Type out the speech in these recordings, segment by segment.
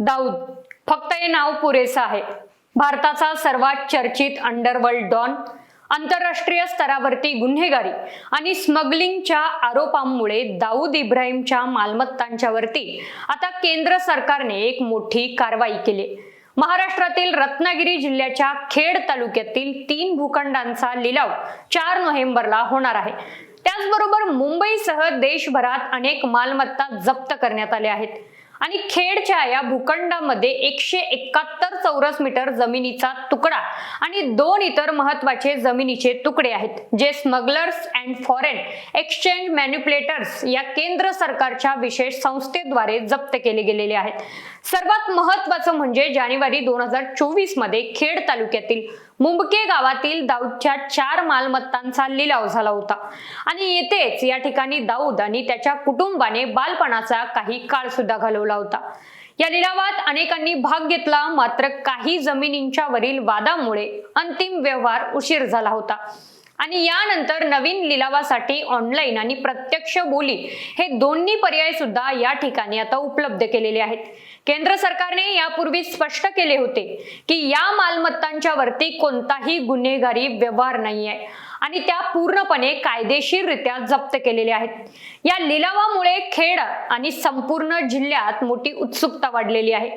दाऊद फक्त हे नाव पुरेसं आहे. भारताचा सर्वात चर्चित अंडरवर्ल्ड डॉन आंतरराष्ट्रीय स्तरावरती गुन्हेगारी आणि स्मगलिंगच्या आरोपांमुळे दाऊद इब्राहिमच्या मालमत्तांच्यावरती आता केंद्र सरकारने एक मोठी कारवाई केली. महाराष्ट्रातील रत्नागिरी जिल्ह्याच्या खेड तालुक्यातील तीन भूखंडांचा लिलाव चार नोव्हेंबरला होणार आहे. त्याचबरोबर मुंबईसह देशभरात अनेक मालमत्ता जप्त करण्यात आल्या आहेत. आणि खेडच्या या भूखंडामध्ये एकशे एकाहत्तर चौरस मीटर जमिनीचा तुकडा आणि दोन इतर महत्त्वाचे जमिनीचे तुकडे आहेत जे smugglers and foreign exchange manipulators या केंद्र सरकारच्या विशेष संस्थेद्वारे जप्त केले गेलेले आहेत. सर्वात महत्वाचं म्हणजे जानेवारी दोन हजार चोवीसमध्ये खेड तालुक्यातील मुंबके गावातील दाऊदच्या चार मालमत्तांचा लिलाव झाला होता. आणि येथेच या ठिकाणी दाऊद आणि त्याच्या कुटुंबाने बालपणाचा काही काळ सुद्धा घालवला होता. या लिलावात अनेकांनी भाग घेतला मात्र काही जमिनींच्या वरील वादामुळे अंतिम व्यवहार उशीर झाला होता. आणि यानंतर नवीन लिलावासाठी ऑनलाईन आणि प्रत्यक्ष बोली हे दोन्ही पर्याय सुद्धा या ठिकाणी आता उपलब्ध केलेले आहेत. केंद्र सरकारने यापूर्वी स्पष्ट केले होते की या मालमत्तांच्या वरती कोणताही गुन्हेगारी व्यवहार नाही आहे आणि त्या पूर्णपणे कायदेशीररित्या जप्त केलेल्या आहेत. या लिलावामुळे खेड आणि संपूर्ण जिल्ह्यात मोठी उत्सुकता वाढलेली आहे.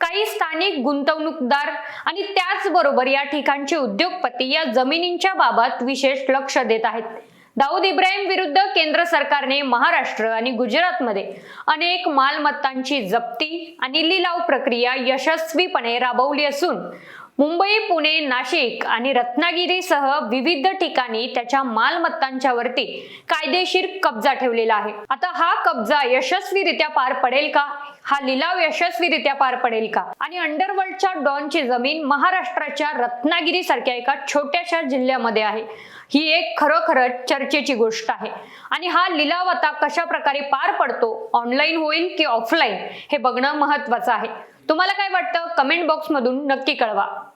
काही स्थानिक गुंतवणूकदार आणि त्याचबरोबर या ठिकाणचे उद्योगपती या जमिनींच्या बाबत विशेष लक्ष देत आहेत. दाऊद इब्राहिम विरुद्ध केंद्र सरकारने महाराष्ट्र आणि गुजरातमध्ये अनेक मालमत्तांची जप्ती आणि लिलाव प्रक्रिया यशस्वीपणे राबवली असून मुंबई पुणे नाशिक आणि रत्नागिरीसह विविध ठिकाणी त्याच्या मालमत्तांच्या वरती कायदेशीर कब्जा ठेवलेला आहे. आता हा कब्जा यशस्वीरित्या पार पडेल का? हा लिलाव यशस्वीरित्या पार पडेल का? आणि अंडरवर्ल्डच्या डॉनची जमीन महाराष्ट्राच्या रत्नागिरी सारख्या एका छोट्याशा जिल्ह्यामध्ये आहे. ही एक खरोखरच चर्चेची गोष्ट आहे. आणि हा लिलाव आता कशा प्रकारे पार पडतो? ऑनलाईन होईल की ऑफलाईन? हे बघणं महत्वाचं आहे. तुम्हाला काय वाटतं? कमेंट बॉक्समधून नक्की कळवा.